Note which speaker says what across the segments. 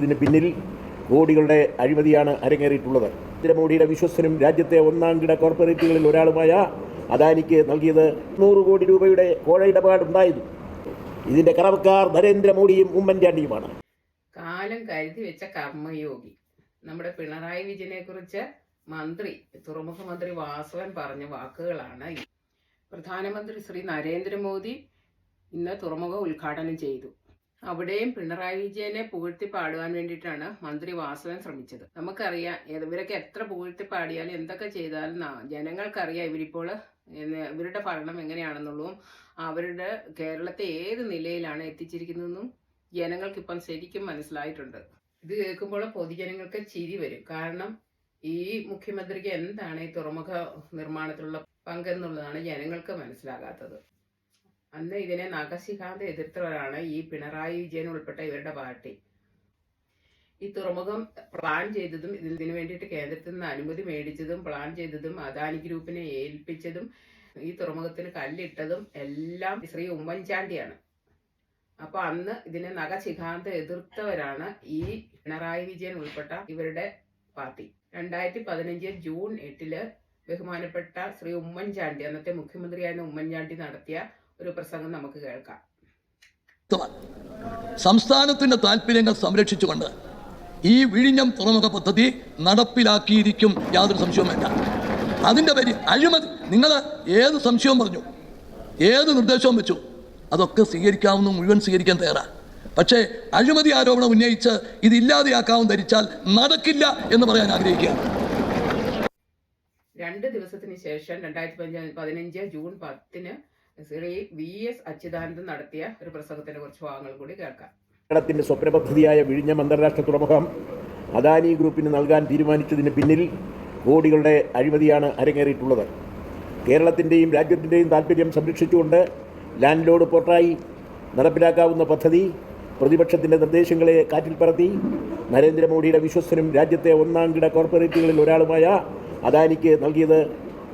Speaker 1: ഇതിന് പിന്നിൽ കോടികളുടെ അഴിമതിയാണ് അരങ്ങേറിയിട്ടുള്ളത്. നരേന്ദ്രമോദിയുടെ വിശ്വസ്തനും രാജ്യത്തെ ഒന്നാം കിട കോർപ്പറേറ്റുകളിൽ ഒരാളുമായ അദാനിക്ക് നൽകിയത് നൂറ് കോടി രൂപയുടെ കോഴ ഇടപാടുണ്ടായിരുന്നു. ഇതിന്റെ കറവക്കാർ നരേന്ദ്രമോദിയും ഉമ്മൻചാണ്ടിയുമാണ്.
Speaker 2: കാലം കരുതി വെച്ച കർമ്മയോഗി. നമ്മുടെ പിണറായി വിജയനെ കുറിച്ച് മന്ത്രി തുറമുഖ മന്ത്രി വാസവൻ പറഞ്ഞ വാക്കുകളാണ് പ്രധാനമന്ത്രി ശ്രീ നരേന്ദ്രമോദി ഇന്ന് തുറമുഖ ഉദ്ഘാടനം ചെയ്തു. അവിടെയും പിണറായി വിജയനെ പുകഴ്ത്തി പാടുവാൻ വേണ്ടിയിട്ടാണ് മന്ത്രി വാസവൻ ശ്രമിച്ചത്. നമുക്കറിയാം ഇവരൊക്കെ എത്ര പുകഴ്ത്തി പാടിയാലും എന്തൊക്കെ ചെയ്താലും ജനങ്ങൾക്കറിയാം ഇവരിപ്പോൾ ഇവരുടെ ഭരണം എങ്ങനെയാണെന്നുള്ളതും അവരുടെ കേരളത്തെ ഏത് നിലയിലാണ് എത്തിച്ചിരിക്കുന്നതെന്നും ജനങ്ങൾക്കിപ്പം ശരിക്കും മനസ്സിലായിട്ടുണ്ട്. ഇത് കേൾക്കുമ്പോൾ പൊതുജനങ്ങൾക്ക് ചിരി വരും. കാരണം ഈ മുഖ്യമന്ത്രിക്ക് എന്താണ് ഈ തുറമുഖ നിർമ്മാണത്തിലുള്ള പങ്കെന്നുള്ളതാണ് ജനങ്ങൾക്ക് മനസ്സിലാകാത്തത്. അന്ന് ഇതിനെ നഖശിഖാന്ത് എതിർത്തവരാണ് ഈ പിണറായി വിജയൻ ഉൾപ്പെട്ട ഇവരുടെ പാർട്ടി. ഈ തുറമുഖം പ്ലാൻ ചെയ്തതും ഇതിന് വേണ്ടിയിട്ട് കേന്ദ്രത്തിൽ നിന്ന് അനുമതി മേടിച്ചതും പ്ലാൻ ചെയ്തതും അദാനി ഗ്രൂപ്പിനെ ഏൽപ്പിച്ചതും ഈ തുറമുഖത്തിന് കല്ലിട്ടതും എല്ലാം ശ്രീ ഉമ്മൻചാണ്ടിയാണ്. അപ്പൊ അന്ന് ഇതിനെ നഖശിഖാന്ത് എതിർത്തവരാണ് ഈ പിണറായി വിജയൻ ഉൾപ്പെട്ട ഇവരുടെ പാർട്ടി. രണ്ടായിരത്തി പതിനഞ്ച് ജൂൺ എട്ടിൽ ബഹുമാനപ്പെട്ട ശ്രീ ഉമ്മൻചാണ്ടി അന്നത്തെ മുഖ്യമന്ത്രിയായിരുന്ന ഉമ്മൻചാണ്ടി നടത്തിയ ഒരു പ്രസംഗം നമുക്ക് കേൾക്കാം.
Speaker 3: സംസ്ഥാനത്തിന്റെ താല്പര്യങ്ങൾ സംരക്ഷിച്ചുകൊണ്ട് ഈ വിഴിഞ്ഞം തുറമുഖ പദ്ധതി നടപ്പിലാക്കിയിരിക്കും യാതൊരു സംശയവും വേണ്ട അതിന്റെ പേര് അഴിമതി. നിങ്ങൾ ഏത് സംശയവും പറഞ്ഞു. ഏത് നിർദ്ദേശവും വെച്ചു. അതൊക്കെ സ്വീകരിക്കാവുന്ന മുഴുവൻ സ്വീകരിക്കാൻ തയ്യാറാണ് പക്ഷേ അഴിമതി ആരോപണം ഉന്നയിച്ച് ഇത് ഇല്ലാതെയാക്കാമെന്ന് ധരിച്ചാൽ നടക്കില്ല എന്ന് പറയാൻ ആഗ്രഹിക്കുകയാണ്
Speaker 2: രണ്ട് ദിവസത്തിന് ശേഷം രണ്ടായിരത്തി പതിനഞ്ച് ജൂൺ പത്തിന് ശ്രീ വി എസ് അച്യുതാനന്ദൻ നടത്തിയ ഒരു പ്രസംഗത്തിന്റെ കുറച്ച് ഭാഗങ്ങൾ കൂടി കേൾക്കാം.
Speaker 1: കേരളത്തിന്റെ സ്വപ്ന പദ്ധതിയായ വിഴിഞ്ഞം അന്താരാഷ്ട്ര തുറമുഖം അദാനി ഗ്രൂപ്പിന് നൽകാൻ തീരുമാനിച്ചതിന് പിന്നിൽ കോടികളുടെ അഴിമതിയാണ് അരങ്ങേറിയിട്ടുള്ളത്. കേരളത്തിന്റെയും രാജ്യത്തിന്റെയും താല്പര്യം സംരക്ഷിച്ചുകൊണ്ട് ലാൻഡ് ലോഡ് പോർട്ടായി നടപ്പിലാക്കാവുന്ന പദ്ധതി പ്രതിപക്ഷത്തിന്റെ നിർദ്ദേശങ്ങളെ കാറ്റിൽ പറത്തി നരേന്ദ്രമോദിയുടെ വിശ്വസ്തനും രാജ്യത്തെ ഒന്നാം കിട കോർപ്പറേറ്റുകളിൽ ഒരാളുമായ അദാനിക്ക് നൽകിയത്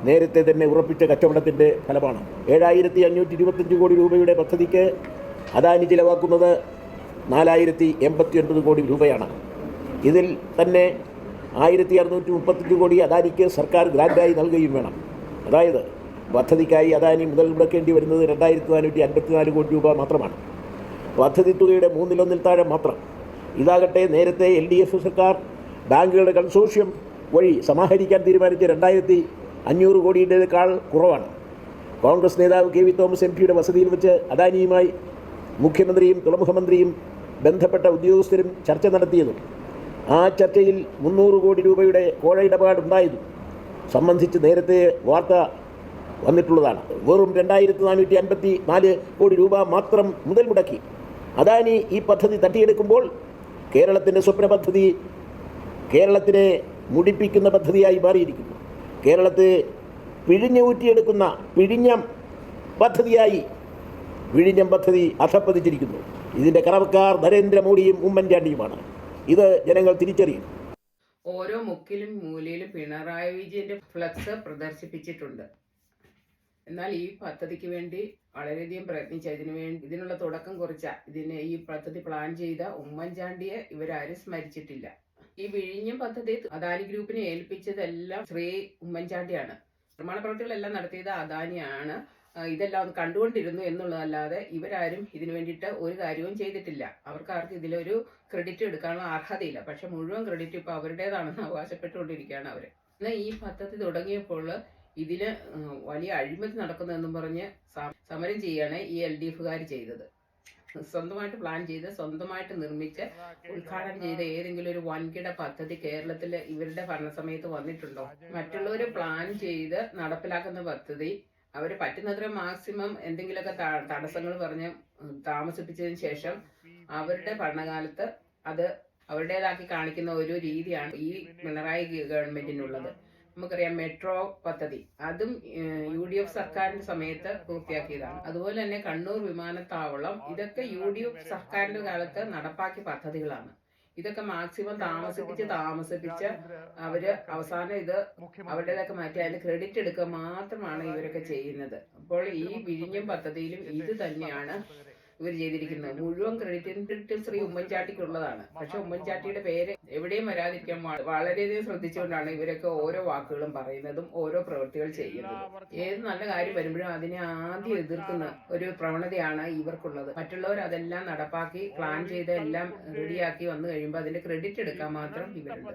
Speaker 1: നേരത്തെ തന്നെ ഉറപ്പിച്ച കച്ചവടത്തിന്റെ ഫലമാണ്. ഏഴായിരത്തി അഞ്ഞൂറ്റി ഇരുപത്തഞ്ച് കോടി രൂപയുടെ പദ്ധതിക്ക് അദാനി ചിലവാക്കുന്നത് നാലായിരത്തി എൺപത്തി ഒൻപത് കോടി രൂപയാണ്. ഇതിൽ തന്നെ ആയിരത്തി അറുന്നൂറ്റി മുപ്പത്തഞ്ച് കോടി അദാനിക്ക് സർക്കാർ ഗ്രാൻഡായി നൽകുകയും വേണം. അതായത് പദ്ധതിക്കായി അദാനി മുതൽ മുടക്കേണ്ടി വരുന്നത് രണ്ടായിരത്തി നാനൂറ്റി അൻപത്തിനാല് കോടി രൂപ മാത്രമാണ്. പദ്ധതി തുകയുടെ മൂന്നിലൊന്നിൽ താഴെ മാത്രം. ഇതാകട്ടെ നേരത്തെ എൽ ഡി എഫ് സർക്കാർ ബാങ്കുകളുടെ കൺസോഷ്യം വഴി സമാഹരിക്കാൻ തീരുമാനിച്ച രണ്ടായിരത്തി അഞ്ഞൂറ് കോടിയുടേക്കാൾ കുറവാണ്. കോൺഗ്രസ് നേതാവ് കെ വി തോമസ് എം പിയുടെ വസതിയിൽ വെച്ച് അദാനിയുമായി മുഖ്യമന്ത്രിയും തുറമുഖമന്ത്രിയും ബന്ധപ്പെട്ട ഉദ്യോഗസ്ഥരും ചർച്ച നടത്തിയതും ആ ചർച്ചയിൽ മുന്നൂറ് കോടി രൂപയുടെ കോഴ ഇടപാടുണ്ടായതും സംബന്ധിച്ച് നേരത്തെ വാർത്ത വന്നിട്ടുള്ളതാണ്. വെറും രണ്ടായിരത്തി നാനൂറ്റി അൻപത്തി നാല് കോടി രൂപ മാത്രം മുതൽ മുടക്കി. അദാനി ഈ പദ്ധതി തട്ടിയെടുക്കുമ്പോൾ കേരളത്തിന്റെ സ്വപ്ന പദ്ധതി കേരളത്തിനെ മുടിപ്പിക്കുന്ന പദ്ധതിയായി മാറിയിരിക്കുന്നു. കേരളത്തെ പിഴിഞ്ഞ് ഊറ്റിയെടുക്കുന്ന പിഴിഞ്ഞം പദ്ധതിയായി വിഴിഞ്ഞം പദ്ധതി അധപ്പതിച്ചിരിക്കുന്നു ഇതിന്റെ കറവക്കാർ നരേന്ദ്രമോദിയും ഉമ്മൻചാണ്ടിയുമാണ്. ഇത് ജനങ്ങൾ തിരിച്ചറിയും.
Speaker 2: ഓരോ മുക്കിലും മൂലയിലും പിണറായി വിജയന്റെ ഫ്ലക്സ് പ്രദർശിപ്പിച്ചിട്ടുണ്ട്. എന്നാൽ ഈ പദ്ധതിക്ക് വേണ്ടി വളരെയധികം പ്രയത്നിച്ച ഇതിനു വേണ്ടി ഇതിനുള്ള തുടക്കം കുറിച്ച ഇതിനെ ഈ പദ്ധതി പ്ലാൻ ചെയ്ത ഉമ്മൻചാണ്ടിയെ ഇവരാരും സ്മരിച്ചിട്ടില്ല. ഈ വിഴിഞ്ഞം പദ്ധതി അദാനി ഗ്രൂപ്പിനെ ഏൽപ്പിച്ചതെല്ലാം ശ്രീ ഉമ്മൻചാണ്ടിയാണ്. നിർമ്മാണ പ്രവൃത്തികളെല്ലാം നടത്തിയത് അദാനിയാണ്. ഇതെല്ലാം ഒന്ന് കണ്ടുകൊണ്ടിരുന്നു എന്നുള്ളതല്ലാതെ ഇവരാരും ഇതിനു വേണ്ടിയിട്ട് ഒരു കാര്യവും ചെയ്തിട്ടില്ല. അവർക്ക് ആർക്കും ഇതിലൊരു ക്രെഡിറ്റ് എടുക്കാനുള്ള അർഹതയില്ല. പക്ഷെ മുഴുവൻ ക്രെഡിറ്റ് ഇപ്പോൾ അവരുടേതാണെന്ന് അവകാശപ്പെട്ടുകൊണ്ടിരിക്കുകയാണ് അവർ എന്നാൽ ഈ പദ്ധതി തുടങ്ങിയപ്പോൾ ഇതിന് വലിയ അഴിമതി നടക്കുന്നതെന്നും പറഞ്ഞ് സമരം ചെയ്യാണ് ഈ എൽ ഡി എഫുകാർ ചെയ്തത്. സ്വന്തമായിട്ട് പ്ലാൻ ചെയ്ത് സ്വന്തമായിട്ട് നിർമ്മിച്ച് ഉദ്ഘാടനം ചെയ്ത ഏതെങ്കിലും ഒരു വൻകിട പദ്ധതി കേരളത്തിൽ ഇവരുടെ ഭരണസമയത്ത് വന്നിട്ടുണ്ടോ? മറ്റുള്ളവർ പ്ലാൻ ചെയ്ത് നടപ്പിലാക്കുന്ന പദ്ധതി അവർ പറ്റുന്നത്ര മാക്സിമം എന്തെങ്കിലുമൊക്കെ തടസ്സങ്ങൾ പറഞ്ഞ് താമസിപ്പിച്ചതിന് ശേഷം അവരുടെ ഭരണകാലത്ത് അത് അവരുടേതാക്കി കാണിക്കുന്ന ഒരു രീതിയാണ് ഈ പിണറായി ഗവൺമെന്റിനുള്ളത്. നമുക്കറിയാം മെട്രോ പദ്ധതി. അതും യു ഡി എഫ് സർക്കാരിന്റെ സമയത്ത് പൂർത്തിയാക്കിയതാണ്. അതുപോലെ തന്നെ കണ്ണൂർ വിമാനത്താവളം ഇതൊക്കെ യു ഡി എഫ് സർക്കാരിന്റെ കാലത്ത് നടപ്പാക്കിയ പദ്ധതികളാണ്. ഇതൊക്കെ മാക്സിമം താമസിപ്പിച്ച് താമസിപ്പിച്ച് അവർ അവസാനം ഇത് അവരുടേതൊക്കെ മാറ്റി അതിന് ക്രെഡിറ്റ് എടുക്കുക മാത്രമാണ് ഇവരൊക്കെ ചെയ്യുന്നത്. അപ്പോൾ ഈ വിഴിഞ്ഞം പദ്ധതിയിലും ഇത് തന്നെയാണ് ഇവർ ചെയ്തിരിക്കുന്നത്. മുഴുവൻ ക്രെഡിറ്റ് ശ്രീ ഉമ്മൻചാട്ടിക്കുള്ളതാണ്. പക്ഷെ ഉമ്മൻചാട്ടിയുടെ പേര് എവിടെയും വരാതിരിക്കാൻ വളരെയധികം ശ്രദ്ധിച്ചുകൊണ്ടാണ് ഇവരൊക്കെ ഓരോ വാക്കുകളും പറയുന്നതും ഓരോ പ്രവൃത്തികൾ ചെയ്യുന്നതും. ഏത് നല്ല കാര്യം വരുമ്പോഴും അതിനെ ആദ്യം എതിർക്കുന്ന ഒരു പ്രവണതയാണ് ഇവർക്കുള്ളത്. മറ്റുള്ളവർ അതെല്ലാം നടപ്പാക്കി പ്ലാൻ ചെയ്ത് എല്ലാം റെഡിയാക്കി വന്നു കഴിയുമ്പോൾ അതിന്റെ ക്രെഡിറ്റ് എടുക്കാൻ മാത്രം ഇവരുണ്ട്.